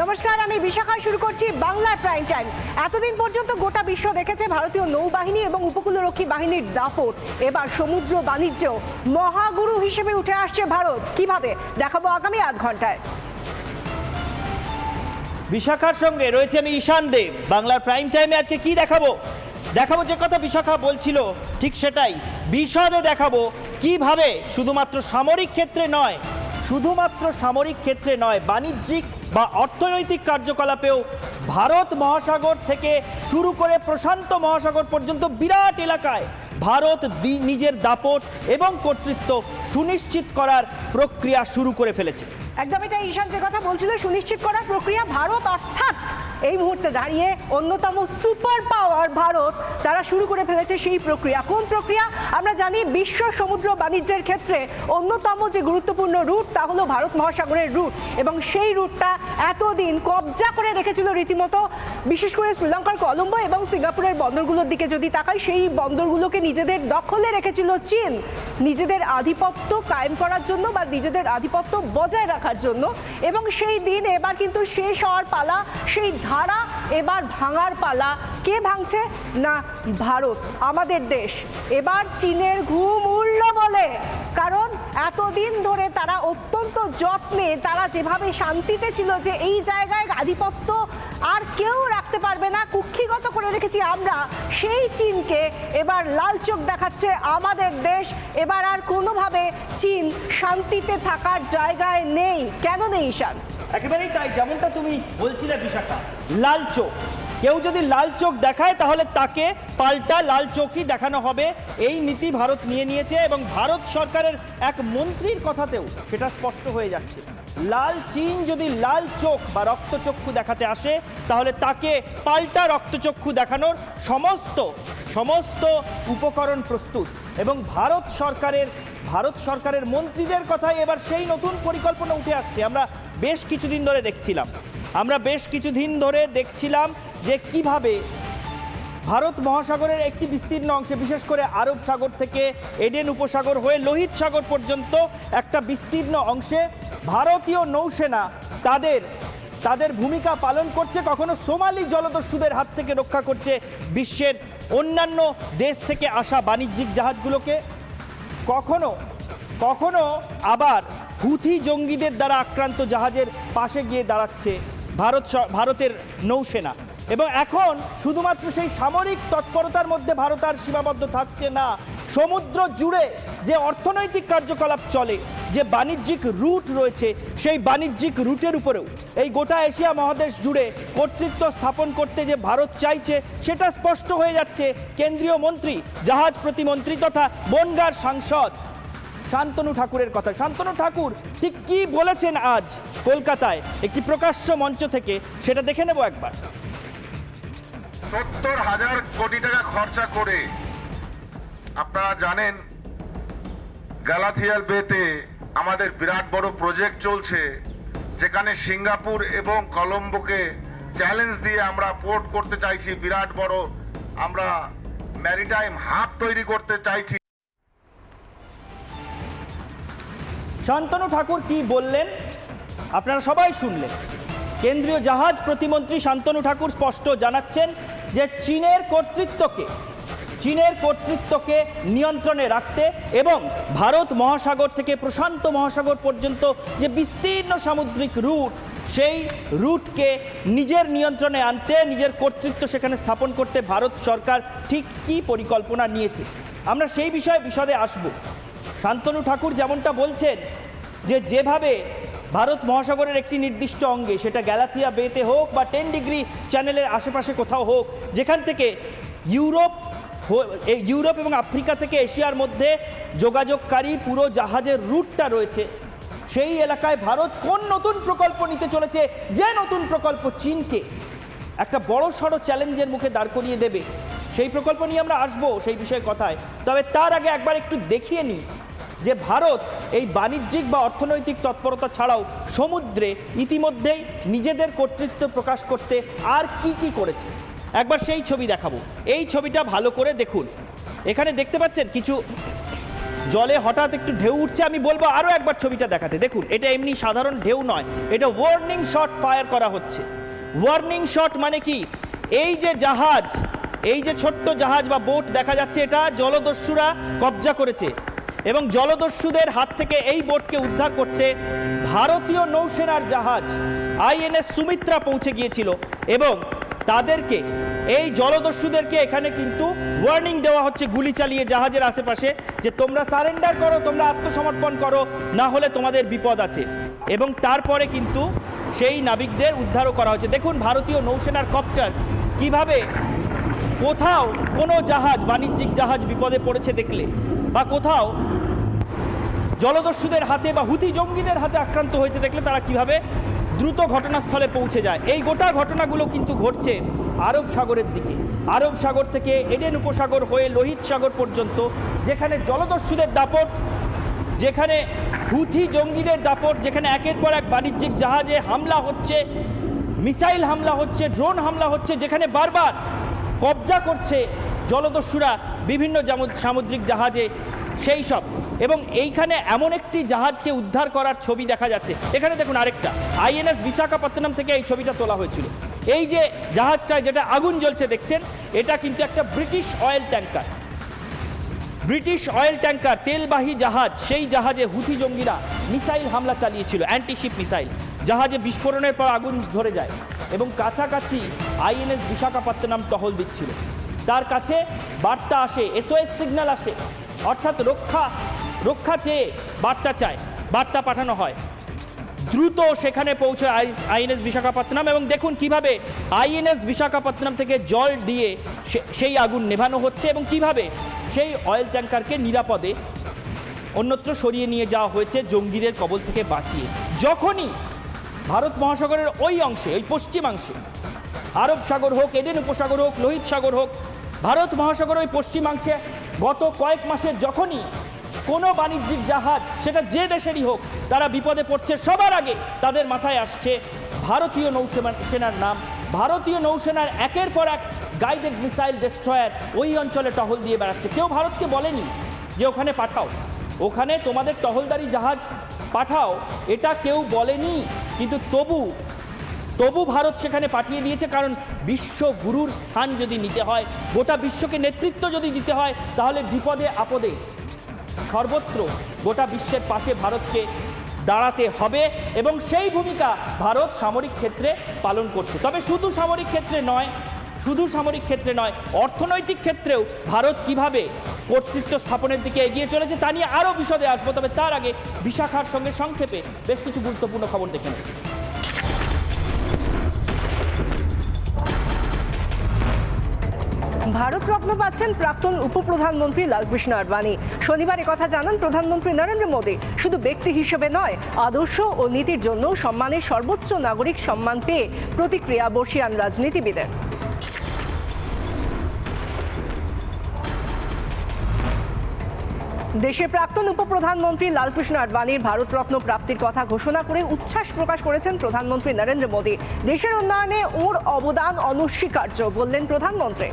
নমস্কার, আমি বিশাখা। শুরু করছি বাংলা প্রাইম টাইম এতদিন পর্যন্ত গোটা বিশ্ব দেখেছে ভারতীয় নৌবাহিনী এবং উপকূলরক্ষী বাহিনীর দাপট। এবার সমুদ্র বাণিজ্য মহাগুরু হিসেবে উঠে আসছে ভারত। কীভাবে? দেখাবো আগামী আধ ঘন্টায়। বিশাখার সঙ্গে রয়েছে আমি ঈশান দেব। বাংলার প্রাইম টাইমে আজকে কি দেখাবো? দেখাবো যে কথা বিশাখা বলছিল, ঠিক সেটাই। বিশদে দেখাবো কীভাবে শুধুমাত্র সামরিক ক্ষেত্রে নয়, শুধুমাত্র সামরিক ক্ষেত্রে নয়, বাণিজ্যিক বা অর্থনৈতিক কার্যকলাপেও ভারত মহাসাগর থেকে শুরু করে প্রশান্ত মহাসাগর পর্যন্ত বিরাট এলাকায় ভারত নিজের দাপট এবং কর্তৃত্ব সুনিশ্চিত করার প্রক্রিয়া শুরু করে ফেলেছে। একদমই তাই, ঈশান, যে কথা বলছিল, সুনিশ্চিত করার প্রক্রিয়া ভারত অর্থাৎ এই মুহূর্তে দাঁড়িয়ে অন্যতম সুপার পাওয়ার ভারত তারা শুরু করে ফেলেছে সেই প্রক্রিয়া। কোন প্রক্রিয়া? আমরা জানি বিশ্ব সমুদ্র বাণিজ্যের ক্ষেত্রে অন্যতম যে গুরুত্বপূর্ণ রুট, তা হলো ভারত মহাসাগরের রুট। এবং সেই রুটটা এতদিন কবজা করে রেখেছিল রীতিমতো, বিশেষ করে শ্রীলঙ্কার কলম্বো এবং সিঙ্গাপুরের বন্দরগুলোর দিকে। যদি তাকাই, সেই বন্দরগুলোকে নিজেদের দখলে রেখেছিল চীন। নিজেদের আধিপত্য কায়েম করার জন্য বা নিজেদের আধিপত্য বজায় রাখার জন্য। এবং সেই দিন এবার কিন্তু শেষ হওয়ার পালা, সেই ধারা এবার ভাঙার পালা। কে ভাঙছে? না, ভারত, আমাদের দেশ। এবার চীনের ঘুম উড়ল বলে। কারণ এতদিন ধরে তারা অত্যন্ত যত্নে, তারা যেভাবে শান্তিতে ছিল যে এই জায়গায় আধিপত্য আর কেউ রাখতে পারবে না, কুক্ষিগত করে রেখেছি আমরা, সেই চীনকে এবার লাল চোখ দেখাচ্ছে আমাদের দেশ। এবার আর কোনোভাবে চীন শান্তিতে থাকার জায়গায় নেই। কেন নেই ঈশান? একেবারেই তাই, যেমনটা তুমি বলছিলে বিশাখা লাল চোখ। কেউ যদি লাল চোখ দেখায়, তাহলে তাকে পাল্টা লাল চোখই দেখানো হবে। এই নীতি ভারত নিয়ে নিয়েছে এবং ভারত সরকারের এক মন্ত্রীর কথাতেও সেটা স্পষ্ট হয়ে যাচ্ছে। লাল চীন যদি লাল চোখ বা রক্তচক্ষু দেখাতে আসে, তাহলে তাকে পাল্টা রক্তচক্ষু দেখানোর সমস্ত সমস্ত উপকরণ প্রস্তুত। এবং ভারত সরকারের ভারত সরকারের মন্ত্রীদের কথাই এবার সেই নতুন পরিকল্পনা উঠে আসছে। আমরা বেশ কিছুদিন ধরে দেখছিলাম। আমরা বেশ কিছুদিন ধরে দেখছিলাম যে কীভাবে ভারত মহাসাগরের একটি বিস্তীর্ণ অংশে, বিশেষ করে আরব সাগর থেকে এডেন উপসাগর হয়ে লোহিত সাগর পর্যন্ত একটা বিস্তীর্ণ অংশে ভারতীয় নৌসেনা তাদের তাদের ভূমিকা পালন করছে, কখনো সোমালি জলদস্যুদের হাত থেকে রক্ষা করছে বিশ্বের অন্যান্য দেশ থেকে আসা বাণিজ্যিক জাহাজগুলোকে, কখনো কখনো আবার হুথি জঙ্গিদের দ্বারা আক্রান্ত জাহাজের পাশে গিয়ে দাঁড়াচ্ছে ভারত ভারতের নৌসেনা। এবং এখন শুধুমাত্র সেই সামরিক তৎপরতার মধ্যে ভারত আর সীমাবদ্ধ থাকছে না। সমুদ্র জুড়ে যে অর্থনৈতিক কার্যকলাপ চলে, যে বাণিজ্যিক রুট রয়েছে, সেই বাণিজ্যিক রুটের উপরেও। এই গোটা এশিয়া মহাদেশ জুড়ে কর্তৃত্ব স্থাপন করতে যে ভারত চাইছে, সেটা স্পষ্ট হয়ে যাচ্ছে কেন্দ্রীয় মন্ত্রী, জাহাজ প্রতিমন্ত্রী তথা বনগার সাংসদ শান্তনু ঠাকুরের কথা। শান্তনু ঠাকুর, ঠিক কি বলেছেন আজ কলকাতায়? একটি প্রকাশ্য মঞ্চ থেকে, সেটা দেখে নেব একবার। সত্তর হাজার কোটি টাকা খরচা করে, আপনারা জানেন গ্যালাথিয়াল বেতে আমাদের বিরাট বড় প্রজেক্ট চলছে, যেখানে সিঙ্গাপুর এবং কলম্বোকে চ্যালেঞ্জ দিয়ে আমরা পোর্ট করতে চাইছি, বিরাট বড় আমরা ম্যারিটাইম হাব তৈরি করতে চাইছি। শান্তনু ঠাকুর কি বললেন? আপনারা সবাই শুনলেন। কেন্দ্রীয় জাহাজ প্রতিমন্ত্রী শান্তনু ঠাকুর স্পষ্ট জানাচ্ছেন যে চীনের কর্তৃত্বকে চীনের কর্তৃত্বকে নিয়ন্ত্রণে রাখতে এবং ভারত মহাসাগর থেকে প্রশান্ত মহাসাগর পর্যন্ত যে বিস্তীর্ণ সামুদ্রিক রুট, সেই রুটকে নিজের নিয়ন্ত্রণে আনতে, নিজের কর্তৃত্ব সেখানে স্থাপন করতে ভারত সরকার ঠিক কী পরিকল্পনা নিয়েছে? আমরা সেই বিষয়ে বিশদে আসব। শান্তনু ঠাকুর যেমনটা বলছেন যে যেভাবে ভারত মহাসাগরের একটি নির্দিষ্ট অঙ্গে, সেটা গ্যালাথিয়া বেতে হোক বা টেন ডিগ্রি চ্যানেলের আশেপাশে কোথাও হোক, যেখান থেকে ইউরোপ ইউরোপ এবং আফ্রিকা থেকে এশিয়ার মধ্যে যোগাযোগকারী পুরো জাহাজের রুটটা রয়েছে, সেই এলাকায় ভারত কোন নতুন প্রকল্প নিতে চলেছে, যে নতুন প্রকল্প চীনকে একটা বড় সড়ো চ্যালেঞ্জের মুখে দাঁড় করিয়ে দেবে, সেই প্রকল্প নিয়ে আমরা আসব সেই বিষয়ে কথায়, তবে তার আগে একবার একটু দেখিয়ে নিই। যে ভারত এই বাণিজ্যিক বা অর্থনৈতিক তৎপরতা ছাড়াও সমুদ্রে ইতিমধ্যেই নিজেদের কর্তৃত্ব প্রকাশ করতে আর কি কি করেছে? একবার সেই ছবি দেখাবো। এই ছবিটা ভালো করে দেখুন। এখানে দেখতে পাচ্ছেন কিছু জলে হঠাৎ একটু ঢেউ উঠছে, আমি বলব আরও একবার ছবিটা দেখাতে। দেখুন, এটা এমনি সাধারণ ঢেউ নয়, এটা ওয়ার্নিং শট ফায়ার করা হচ্ছে। ওয়ার্নিং শট মানে কি? এই যে জাহাজ, এই যে ছোট্ট জাহাজ বা বোট দেখা যাচ্ছে, এটা জলদস্যুরা কবজা করেছে। এবং জলদস্যুদের হাত থেকে এই বোটকে উদ্ধার করতে ভারতীয় নৌসেনার জাহাজ আইএনএস সুমিত্রা পৌঁছে গিয়েছিল এবং তাদেরকে, এই জলদস্যুদেরকে এখানে কিন্তু ওয়ার্নিং দেওয়া হচ্ছে গুলি চালিয়ে জাহাজের আশেপাশে যে তোমরা সারেন্ডার করো, তোমরা আত্মসমর্পণ করো, না হলে তোমাদের বিপদ আছে। এবং তারপরে কিন্তু সেই নাবিকদের উদ্ধারও করা হচ্ছে। দেখুন ভারতীয় নৌসেনার কপ্টার কীভাবে কোথাও কোনো জাহাজ, বাণিজ্যিক জাহাজ বিপদে পড়েছে দেখলে। বা কোথাও জলদস্যুদের হাতে বা হুতি জঙ্গিদের হাতে আক্রান্ত হয়েছে, দেখলে তারা কীভাবে দ্রুত ঘটনাস্থলে পৌঁছে যায়। এই গোটা ঘটনাগুলো কিন্তু ঘটছে আরব সাগরের দিকে। আরব সাগর থেকে এডেন উপসাগর হয়ে লোহিত সাগর পর্যন্ত, যেখানে জলদস্যুদের দাপট, যেখানে হুথি জঙ্গিদের দাপট, যেখানে একের পর এক বাণিজ্যিক জাহাজে হামলা হচ্ছে, মিসাইল হামলা হচ্ছে, ড্রোন হামলা হচ্ছে, যেখানে বারবার কবজা করছে জলদস্যুরা বিভিন্ন সামুদ্রিক জাহাজে সেই সব। এবং এইখানে এমন একটি জাহাজকে উদ্ধার করার ছবি দেখা যাচ্ছে। এখানে দেখুন আরেকটা। আইএনএস বিশাখাপত্তনম থেকে এই ছবিটা তোলা হয়েছিল। এই যে জাহাজটায় যেটা আগুন জ্বলছে, দেখছেন? এটা কিন্তু একটা British oil tanker. British oil tanker, তেলবাহী জাহাজ, সেই জাহাজে হুথি জঙ্গিরা মিসাইল হামলা চালিয়েছিল, অ্যান্টিশিপ মিসাইল। জাহাজে বিস্ফোরণের পর আগুন ধরে যায় এবং কাছাকাছি আইএনএস বিশাখাপত্তনম টহল দিচ্ছিল। তার কাছে বার্তা আসে এসওএস সিগন্যাল আসে, অর্থাৎ রক্ষা রক্ষা চেয়ে বার্তা চায়, বার্তা পাঠানো হয়। দ্রুত সেখানে পৌঁছে আইএনএস বিশাখাপত্তনম এবং দেখুন কীভাবে আইএনএস বিশাখাপত্তনম থেকে জল দিয়ে সেই আগুন নেভানো হচ্ছে এবং কীভাবে সেই অয়েল ট্যাঙ্কারকে নিরাপদে অন্যত্র সরিয়ে নিয়ে যাওয়া হয়েছে জঙ্গিদের কবল থেকে বাঁচিয়ে। যখনই ভারত মহাসাগরের ওই অংশে, ওই পশ্চিমাংশে, আরব সাগর হোক এডেন উপসাগর হোক, লোহিত সাগর হোক ভারত মহাসাগর ওই পশ্চিমাংশে গত কয়েক মাসে যখনই কোনো বাণিজ্যিক জাহাজ, সেটা যে দেশেরই হোক, তারা বিপদে পড়ছে সবার আগে, তাদের মাথায় আসছে ভারতীয় নৌসেনা, সেনার নাম। ভারতীয় নৌসেনার একের পর এক গাইডেড মিসাইল ডেস্ট্রয়ার ওই অঞ্চলে টহল দিয়ে বেড়াচ্ছে। কেউ ভারতকে বলেনি যে ওখানে পাঠাও। ওখানে তোমাদের টহলদারি জাহাজ পাঠাও। এটা কেউ বলেনি, কিন্তু তবু তবু ভারত সেখানে পাঠিয়ে দিয়েছে, কারণ বিশ্বগুরুর স্থান যদি নিতে হয়, গোটা বিশ্বকে নেতৃত্ব যদি দিতে হয়, তাহলে বিপদে আপদে। সর্বত্র গোটা বিশ্বের পাশে ভারতকে দাঁড়াতে হবে এবং সেই ভূমিকা ভারত সামরিক ক্ষেত্রে পালন করছে। তবে শুধু সামরিক ক্ষেত্রে নয়, শুধু সামরিক ক্ষেত্রে নয়, অর্থনৈতিক ক্ষেত্রেও ভারত কীভাবে কর্তৃত্ব স্থাপনের দিকে এগিয়ে চলেছে, তা নিয়ে আরও বিশদে আসব। তবে তার আগে বিশাখার সঙ্গে সংক্ষেপে বেশ কিছু গুরুত্বপূর্ণ খবর দেখে নেব। ভারতরত্ন পাচ্ছেন প্রাক্তন উপপ্রধানমন্ত্রী লালকৃষ্ণ আডবাণী। শনিবার কথা জানান প্রধানমন্ত্রী নরেন্দ্র মোদী। শুধু ব্যক্তি হিসেবে নয়, আদর্শ ও নীতির জন্য সম্মানের সর্বোচ্চ নাগরিক সম্মান পেয়ে প্রতিক্রিয়া বর্ষিয়ান রাজনীতিবিদের। দেশের প্রাক্তন উপপ্রধানমন্ত্রী লালকৃষ্ণ আডবাণীর ভারতরত্ন প্রাপ্তির কথা ঘোষণা করে উচ্ছ্বাস প্রকাশ করেছেন প্রধানমন্ত্রী নরেন্দ্র মোদী। দেশের উন্নয়নে ওর অবদান অনস্বীকার্য, বললেন প্রধানমন্ত্রী।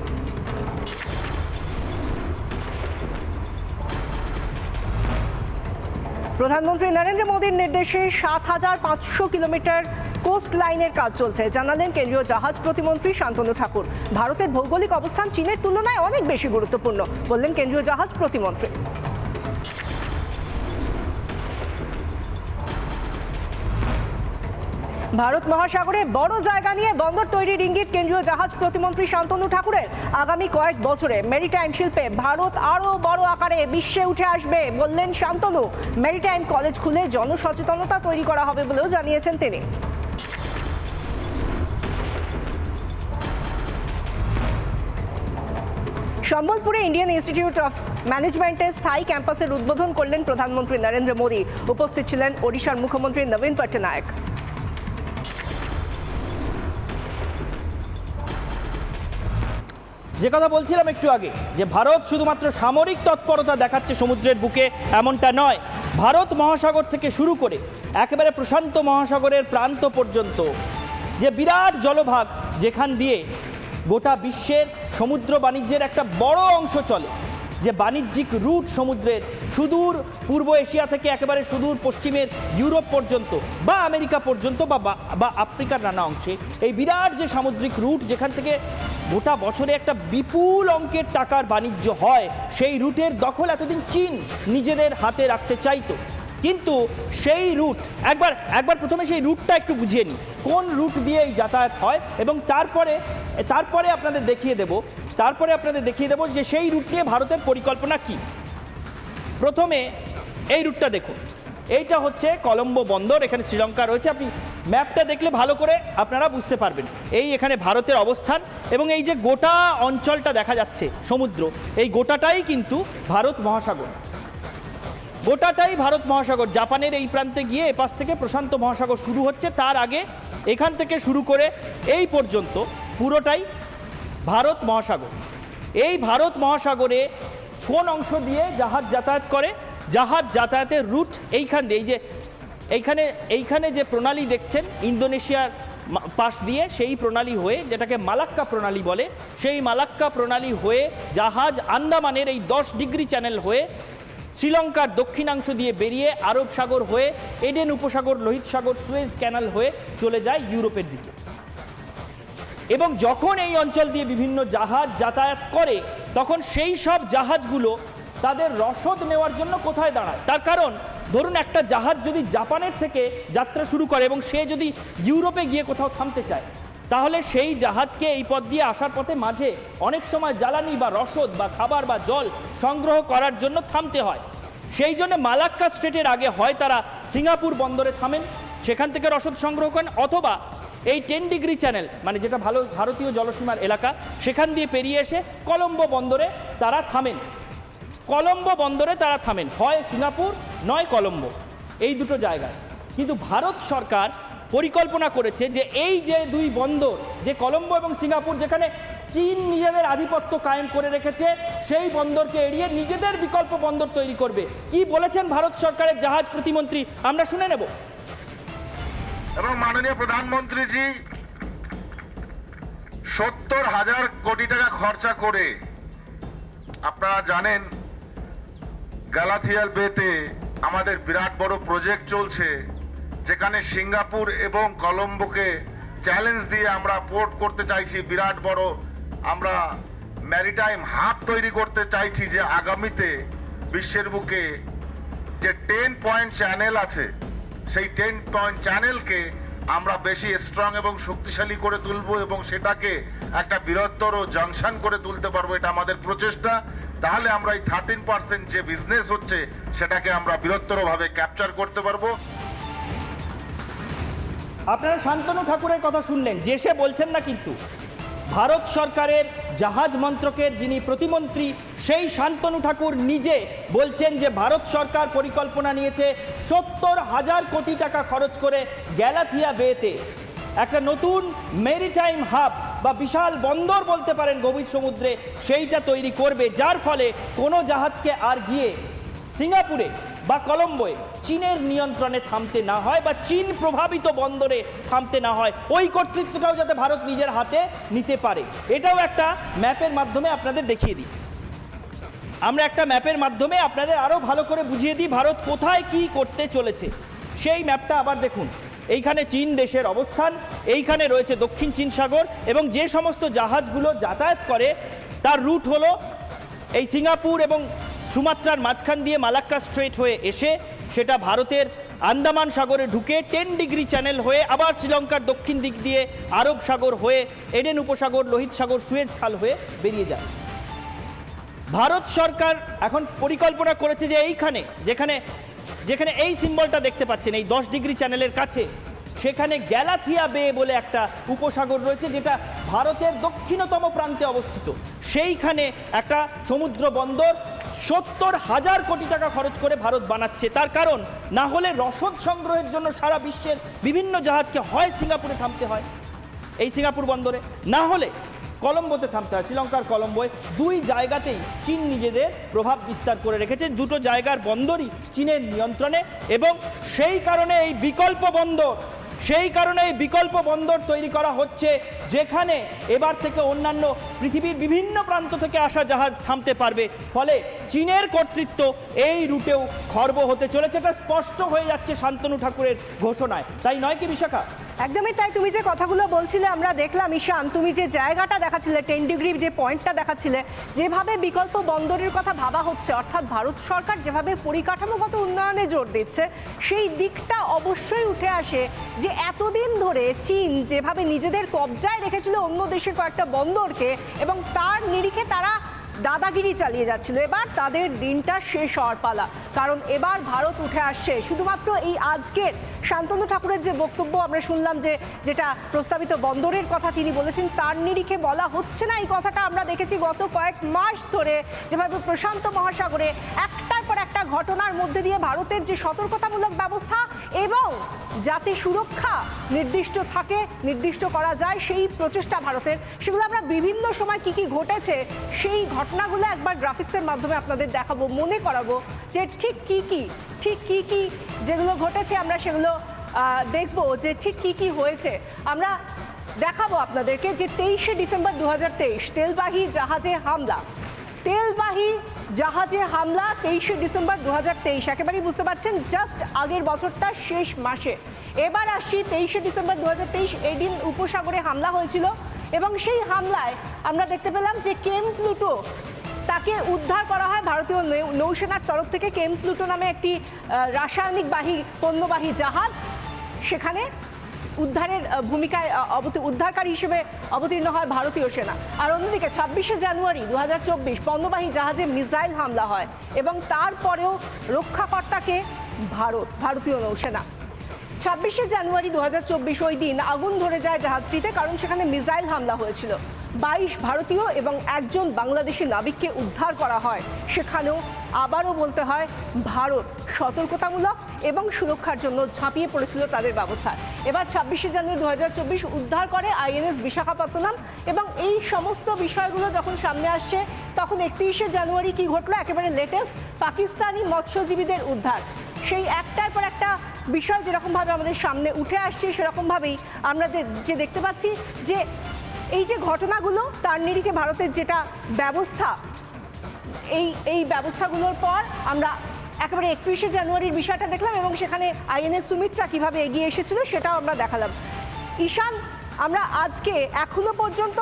প্রধানমন্ত্রী নরেন্দ্র মোদীর নির্দেশে সাত হাজার পাঁচশো কিলোমিটার কোস্ট লাইনের কাজ চলছে। জানালেন কেন্দ্রীয় জাহাজ প্রতিমন্ত্রী শান্তনু ঠাকুর। ভারতের ভৌগোলিক অবস্থান চীনের তুলনায় অনেক বেশি গুরুত্বপূর্ণ, বললেন কেন্দ্রীয় জাহাজ প্রতিমন্ত্রী। ভারত মহাসাগরে বড় জায়গা নিয়ে বন্দর তৈরির ইঙ্গিত কেন্দ্রীয় জাহাজ প্রতিমন্ত্রী শান্তনু ঠাকুরের আগামী কয়েক বছরে মেরিটাইম শিল্পে ভারত আরও বড় আকারে বিশ্বে উঠে আসবে বললেন শান্তনু। মেরিটাইম কলেজ খুলে জনসচেতনতা তৈরি করা হবে বলেও জানিয়েছেন তিনি। সম্বলপুরে ইন্ডিয়ান ইনস্টিটিউট অফ ম্যানেজমেন্টের স্থায়ী ক্যাম্পাসের উদ্বোধন করলেন প্রধানমন্ত্রী নরেন্দ্র মোদী। উপস্থিত ছিলেন ওড়িশার মুখ্যমন্ত্রী নবীন পট্টনায়ক। যে কথা বলছিলাম একটু আগে, যে ভারত শুধুমাত্র সামরিক তৎপরতা দেখাচ্ছে সমুদ্রের বুকে, এমনটা নয়। ভারত মহাসাগর থেকে শুরু করে একেবারে প্রশান্ত মহাসাগরের প্রান্ত পর্যন্ত যে বিরাট জলভাগ যেখান দিয়ে গোটা বিশ্বের সমুদ্র বাণিজ্যের একটা বড় অংশ চলে, যে বাণিজ্যিক রুট সমুদ্রের সুদূর পূর্ব এশিয়া থেকে একেবারে সুদূর পশ্চিমের ইউরোপ পর্যন্ত বা আমেরিকা পর্যন্ত বা বা- আফ্রিকার নানা অংশে, এই বিরাট যে সামুদ্রিক রুট যেখান থেকে গোটা বছরে একটা বিপুল অঙ্কের টাকার বাণিজ্য হয়। সেই রুটের দখল এতদিন চীন নিজেদের হাতে রাখতে চাইতো। কিন্তু সেই রুট, একবার একবার প্রথমে সেই রুটটা একটু বুঝিয়ে নিই। কোন রুট দিয়ে এই যাতায়াত হয় এবং তারপরে তারপরে আপনাদের দেখিয়ে দেব, তারপরে আপনাদের দেখিয়ে দেব যে সেই রুট নিয়ে ভারতের পরিকল্পনা কি। প্রথমে এই রুটটা দেখুন। এইটা হচ্ছে কলম্বো বন্দর, এখানে শ্রীলঙ্কা রয়েছে। আপনি ম্যাপটা দেখলে ভালো করে আপনারা বুঝতে পারবেন। এই এখানে ভারতের অবস্থান এবং এই যে গোটা অঞ্চলটা দেখা যাচ্ছে, সমুদ্র, এই গোটাটাই কিন্তু ভারত মহাসাগর। গোটাটাই ভারত মহাসাগর। জাপানের এই প্রান্তে গিয়ে এপাশ থেকে প্রশান্ত মহাসাগর শুরু হচ্ছে। তার আগে এখান থেকে শুরু করে এই পর্যন্ত পুরোটাই ভারত মহাসাগর। এই ভারত মহাসাগরে কোন অংশ দিয়ে জাহাজ যাতায়াত করে? জাহাজ যাতায়াতের রুট এইখান দিয়ে, এই যে এইখানে এইখানে যে প্রণালী দেখছেন, ইন্দোনেশিয়ার পাশ দিয়ে সেই প্রণালী হয়ে, যেটাকে মালাক্কা প্রণালী বলে, সেই মালাক্কা প্রণালী হয়ে জাহাজ আন্দামানের এই দশ ডিগ্রি চ্যানেল হয়ে শ্রীলঙ্কার দক্ষিণাংশ দিয়ে বেরিয়ে আরব সাগর হয়ে, এডেন উপসাগর, লোহিত সাগর, সুয়েজ ক্যানাল হয়ে চলে যায় ইউরোপের দিকে। এবং যখন এই অঞ্চল দিয়ে বিভিন্ন জাহাজ যাতায়াত করে, তখন সেই সব জাহাজগুলো তাদের রসদ নেওয়ার জন্য কোথায় দাঁড়ায়? তার কারণ, ধরুন একটা জাহাজ যদি জাপানের থেকে যাত্রা শুরু করে এবং সে যদি ইউরোপে গিয়ে কোথাও থামতে চায়, তাহলে সেই জাহাজকে এই পথ দিয়ে আসার পথে মাঝে অনেক সময় জ্বালানি বা রসদ বা খাবার বা জল সংগ্রহ করার জন্য থামতে হয়। সেই জন্য মালাক্কা স্ট্রেটের আগে হয় তারা সিঙ্গাপুর বন্দরে থামেন, সেখান থেকে রসদ সংগ্রহ করেন, অথবা এই টেন ডিগ্রি চ্যানেল মানে যেটা ভালো ভারতীয় জলসীমার এলাকা, সেখান দিয়ে পেরিয়ে এসে কলম্বো বন্দরে তারা থামেন। কলম্বো বন্দরে তারা থামেন। হয় সিঙ্গাপুর, নয় কলম্বো। এই দুটো জায়গায়। কিন্তু ভারত সরকার পরিকল্পনা করেছে যে এই যে দুই বন্দর, যে কলম্বো এবং সিঙ্গাপুর, যেখানে চীন নিজেদের আধিপত্য কায়েম করে রেখেছে, সেই বন্দরকে এড়িয়ে নিজেদের বিকল্প বন্দর তৈরি করবে। কি বলেছেন ভারত সরকারের জাহাজ প্রতিমন্ত্রী? আমরা শুনে নেব। এবং মাননীয় প্রধানমন্ত্রীজি, সত্তর হাজার কোটি টাকা খরচা করে, আপনারা জানেন গ্যালাথিয়াল বেতে আমাদের বিরাট বড় প্রজেক্ট চলছে, যেখানে সিঙ্গাপুর এবং কলম্বোকে চ্যালেঞ্জ দিয়ে আমরা পোর্ট করতে চাইছি। বিরাট বড় আমরা ম্যারিটাইম হাব তৈরি করতে চাইছি যে আগামীতে বিশ্বের বুকে যে টেন পয়েন্ট চ্যানেল আছে, সেই টেন পয়েন্ট চ্যানেলকে আমরা বেশি স্ট্রং এবং শক্তিশালী করে তুলবো এবং সেটাকে একটা বৃহত্তর জাংশন করে তুলতে পারব। এটা আমাদের প্রচেষ্টা। তাহলে আমরা এই থার্টিন পার্সেন্ট যে বিজনেস হচ্ছে, সেটাকে আমরা বৃহত্তরভাবে ক্যাপচার করতে পারব। আপনারা শান্তনু ঠাকুরের কথা শুনলেন, যে সে বলছেন না কিন্তু। ভারত সরকারের জাহাজ মন্ত্রকের যিনি প্রতিমন্ত্রী, সেই শান্তনু ঠাকুর নিজে বলছেন যে ভারত সরকার পরিকল্পনা নিয়েছে সত্তর হাজার কোটি টাকা খরচ করে গ্যালাথিয়া বেতে একটা নতুন মেরিটাইম হাব বা বিশাল বন্দর বলতে পারেন গভীর সমুদ্রে, সেইটা তৈরি করবে, যার ফলে কোনো জাহাজকে আর গিয়ে সিঙ্গাপুরে বা কলম্বোয় চীনের নিয়ন্ত্রণে থামতে না হয় বা চীন প্রভাবিত বন্দরে থামতে না হয়। ওই কর্তৃত্বটাও যাতে ভারত নিজের হাতে নিতে পারে। এটাও একটা ম্যাপের মাধ্যমে আপনাদের দেখিয়ে দিই। আমরা একটা ম্যাপের মাধ্যমে আপনাদের আরও ভালো করে বুঝিয়ে দিই ভারত কোথায় কি করতে চলেছে। সেই ম্যাপটা আবার দেখুন। এইখানে চীন দেশের অবস্থান, এইখানে রয়েছে দক্ষিণ চীন সাগর এবং যে সমস্ত জাহাজগুলো যাতায়াত করে, তার রুট হলো এই সিঙ্গাপুর এবং সুমাত্রার মাঝখান দিয়ে মালাক্কা স্ট্রেট হয়ে এসে সেটা ভারতের আন্দামান সাগরে ঢুকে টেন ডিগ্রি চ্যানেল হয়ে আবার শ্রীলঙ্কার দক্ষিণ দিক দিয়ে আরব সাগর হয়ে এডেন উপসাগর, লোহিত সাগর, সুয়েজ খাল হয়ে বেরিয়ে যায়। ভারত সরকার এখন পরিকল্পনা করেছে যে এইখানে, যেখানে যেখানে এই সিম্বলটা দেখতে পাচ্ছেন, এই দশ ডিগ্রি চ্যানেলের কাছে, সেখানে গ্যালাথিয়া বে বলে একটা উপসাগর রয়েছে, যেটা ভারতের দক্ষিণতম প্রান্তে অবস্থিত। সেইখানে একটা সমুদ্র বন্দর সত্তর হাজার কোটি টাকা খরচ করে ভারত বানাচ্ছে। তার কারণ, না হলে রসদ সংগ্রহের জন্য সারা বিশ্বের বিভিন্ন জাহাজকে হয় সিঙ্গাপুরে থামতে হয়, এই সিঙ্গাপুর বন্দরে। না হলে কলম্বোতে থামতে হয়। শ্রীলঙ্কার কলম্বোয় দুই জায়গাতেই চীন নিজেদের প্রভাব বিস্তার করে রেখেছে। দুটো জায়গার বন্দরই চীনের নিয়ন্ত্রণে এবং সেই কারণে এই বিকল্প বন্দর, সেই কারণে এই বিকল্প বন্দর তৈরি করা হচ্ছে যেখানে এবার থেকে অন্যান্য পৃথিবীর বিভিন্ন প্রান্ত থেকে আসা জাহাজ থামতে পারবে। ফলে চীনের কর্তৃত্ব এই রুটেও খর্ব হতে চলেছে। এটা স্পষ্ট হয়ে যাচ্ছে শান্তনু ঠাকুরের ঘোষণায়। তাই নয় কি বিশাখা? একদমই তাই, তুমি যে কথাগুলো বলছিলে, আমরা দেখলাম, ঈশান, তুমি যে জায়গাটা দেখাচ্ছিলে টেন ডিগ্রি যে পয়েন্টটা দেখাচ্ছিলে, যেভাবে বিকল্প বন্দরের কথা ভাবা হচ্ছে, অর্থাৎ ভারত সরকার যেভাবে পরিকাঠামোগত উন্নয়নে জোর দিচ্ছে, সেই দিকটা অবশ্যই উঠে আসে যে এতদিন ধরে চীন যেভাবে নিজেদের কবজায় রেখেছিল অন্য দেশের কয়েকটা বন্দরকে, এবং তার নিরিখে তারা দাদাগিরি চালিয়ে যাচ্ছিল। এবার তাদের দিনটা শেষ হওয়ার পালা। কারণ এবার ভারত উঠে আসছে। শুধুমাত্র এই আজকের শান্তনু ঠাকুরের যে বক্তব্য আমরা শুনলাম যে, যেটা প্রস্তাবিত বন্দরের কথা তিনি বলেছেন, তার নিরিখে বলা হচ্ছে না। এই কথাটা আমরা দেখেছি গত কয়েক মাস ধরে। যেভাবে প্রশান্ত মহাসাগরে একটার একটা ঘটনার মধ্যে দিয়ে ভারতের যে সতর্কতামূলক ব্যবস্থা এবং যাতে সুরক্ষা নির্দিষ্ট থাকে, নির্দিষ্ট করা যায়, সেই প্রচেষ্টা ভারতের। সেগুলো আমরা বিভিন্ন সময় কি কি ঘটেছে, সেই ঘটনাগুলো একবার গ্রাফিক্সের মাধ্যমে আপনাদের দেখাবো, মনে করাবো যে ঠিক কি কি, ঠিক কি কি যেগুলো ঘটেছে আমরা সেগুলো দেখব যে ঠিক কি কি হয়েছে। আমরা দেখাবো আপনাদেরকে যে তেইশে ডিসেম্বর দু হাজার তেইশ, তেলবাহী জাহাজে হামলা। তেলবাহী জাহাজে হামলা তেইশে ডিসেম্বর দু হাজার তেইশ। একেবারেই বুঝতে পারছেন জাস্ট আগের বছরটা শেষ মাসে। এবার আসছি তেইশে ডিসেম্বর দু এই দিন উপসাগরে হামলা হয়েছিল এবং সেই হামলায় আমরা দেখতে পেলাম যে কেম প্লুটো তাকে উদ্ধার করা হয় ভারতীয় নৌসেনার তরফ থেকে কেম প্লুটো নামে একটি আহ, রাসায়নিক বাহী পণ্যবাহী জাহাজ। সেখানে উদ্ধারের ভূমিকায় উদ্ধারকারী হিসেবে অবতীর্ণ হয় ভারতীয় সেনা। আর অন্যদিকে ছাব্বিশে জানুয়ারি দু পণ্যবাহী জাহাজে মিসাইল হামলা হয় এবং তারপরেও রক্ষাকর্তাকে ভারত, ভারতীয় নৌসেনা। ছাব্বিশে জানুয়ারি দু হাজার চব্বিশ ওই দিন আগুন ধরে যায় জাহাজটিতে কারণ সেখানে মিসাইল হামলা হয়েছিল। বাইশ ভারতীয় এবং একজন বাংলাদেশি নাবিককে উদ্ধার করা হয়। সেখানেও আবারও বলতে হয়, ভারত সতর্কতামূলক এবং সুরক্ষার জন্য ঝাঁপিয়ে পড়েছিল তাদের ব্যবস্থা। এবার ছাব্বিশে জানুয়ারি দু হাজার চব্বিশ উদ্ধার করে আইএনএস বিশাখাপত্তনম এবং এই সমস্ত বিষয়গুলো যখন সামনে আসছে, তখন একত্রিশে জানুয়ারি কি ঘটলো? একেবারে লেটেস্ট পাকিস্তানি মৎস্যজীবীদের উদ্ধার। সেই একটার পর একটা বিষয় যেরকমভাবে আমাদের সামনে উঠে আসছে, সেরকমভাবেই আমরা যে দেখতে পাচ্ছি যে এই যে ঘটনাগুলো, তার নিরিখে ভারতের যেটা ব্যবস্থা এই এই ব্যবস্থাগুলোর পর আমরা একেবারে একত্রিশে জানুয়ারির বিষয়টা দেখলাম এবং সেখানে আইএনএস সুমিত্রা কীভাবে এগিয়ে এসেছিল সেটাও আমরা দেখালাম। ঈশান, আমরা আজকে এখনও পর্যন্ত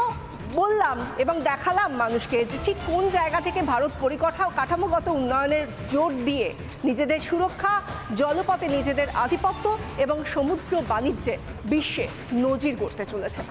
বললাম এবং দেখালাম মানুষকে যে ঠিক কোন জায়গা থেকে ভারত পরিকাঠা কাঠামোগত উন্নয়নের জোর দিয়ে নিজেদের সুরক্ষা, জলপথে নিজেদের আধিপত্য এবং সমুদ্র বাণিজ্যে বিশ্বে নজির গড়তে চলেছে।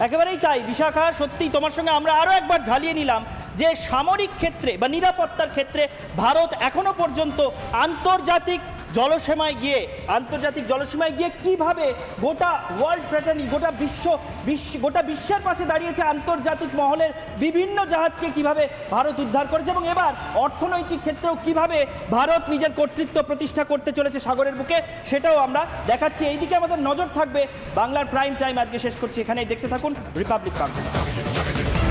একেবারেই তাই, বিশাখা সত্যি তোমার সঙ্গে আমরা আরও একবার ঝালিয়ে নিলাম যে সামরিক ক্ষেত্রে বা নিরাপত্তার ক্ষেত্রে ভারত এখনও পর্যন্ত আন্তর্জাতিক জলসীমায় গিয়ে, আন্তর্জাতিক জলসীমায় গিয়ে কীভাবে গোটা ওয়ার্ল্ড ফ্রেটার্নি গোটা বিশ্ব বিশ্ব, গোটা বিশ্বের পাশে দাঁড়িয়েছে আন্তর্জাতিক মহলের বিভিন্ন জাহাজকে কীভাবে ভারত উদ্ধার করেছে এবং এবার অর্থনৈতিক ক্ষেত্রেও কীভাবে ভারত নিজের কর্তৃত্ব প্রতিষ্ঠা করতে চলেছে সাগরের বুকে, সেটাও আমরা দেখাচ্ছি। এইদিকে আমাদের নজর থাকবে বাংলার প্রাইম টাইম আজকে শেষ করছি। এখানেই দেখতে থাকুন রিপাবলিক বাংলা